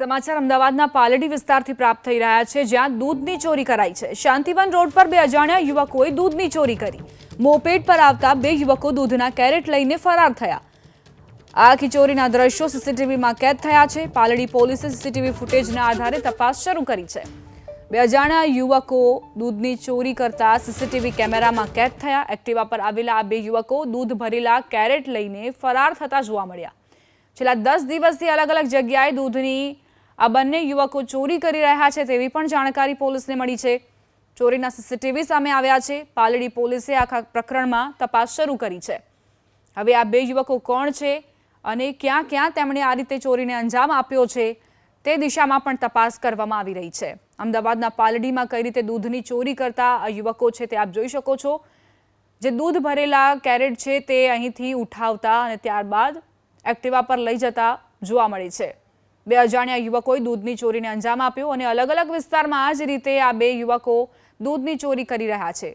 સમાચાર અમદાવાદના પાલડી વિસ્તારથી પ્રાપ્ત થઈ રહ્યા છે, જ્યાં દૂધની ચોરી કરાઈ છે. શાંતિવન રોડ પર બે અજાણ્યા યુવકોએ દૂધની ચોરી કરી. મોપેડ પર આવતા બે યુવકો દૂધના કેરેટ લઈને ફરાર થયા. આખી ચોરીના દ્રશ્યો સીસીટીવીમાં કેદ થયા છે. પાલડી પોલીસે સીસીટીવી ફૂટેજના આધારે તપાસ શરૂ કરી છે. બે અજાણ્યા યુવકો દૂધની ચોરી કરતા સીસીટીવી કેમેરામાં કેદ થયા. એક્ટિવા પર આવેલા આ બે યુવકો દૂધ ભરેલા કેરેટ લઈને ફરાર થતા જોવા મળ્યા. છેલ્લા દસ દિવસથી અલગ અલગ જગ્યાએ દૂધની આ બંને યુવકો ચોરી કરી રહ્યા છે તેવી પણ જાણકારી પોલીસને મળી છે. ચોરીના સીસીટીવી સામે આવ્યા છે. પાલડી પોલીસે આખા પ્રકરણમાં તપાસ શરૂ કરી છે. હવે આ બે યુવકો કોણ છે અને ક્યાં ક્યાં તેમણે આ રીતે ચોરીને અંજામ આપ્યો છે તે દિશામાં પણ તપાસ કરવામાં આવી રહી છે. અમદાવાદના પાલડીમાં કઈ રીતે દૂધની ચોરી કરતા આ યુવકો છે તે આપ જોઈ શકો છો. જે દૂધ ભરેલા કેરેટ છે તે અહીંથી ઉઠાવતા અને ત્યારબાદ એક્ટિવા પર લઈ જતા જોવા મળે છે. બે અજાણ્યા યુવકોએ દૂધની ચોરીને અંજામ આપ્યો અને અલગ અલગ વિસ્તારમાં આ જ રીતે આ બે યુવકો દૂધની ચોરી કરી રહ્યા છે.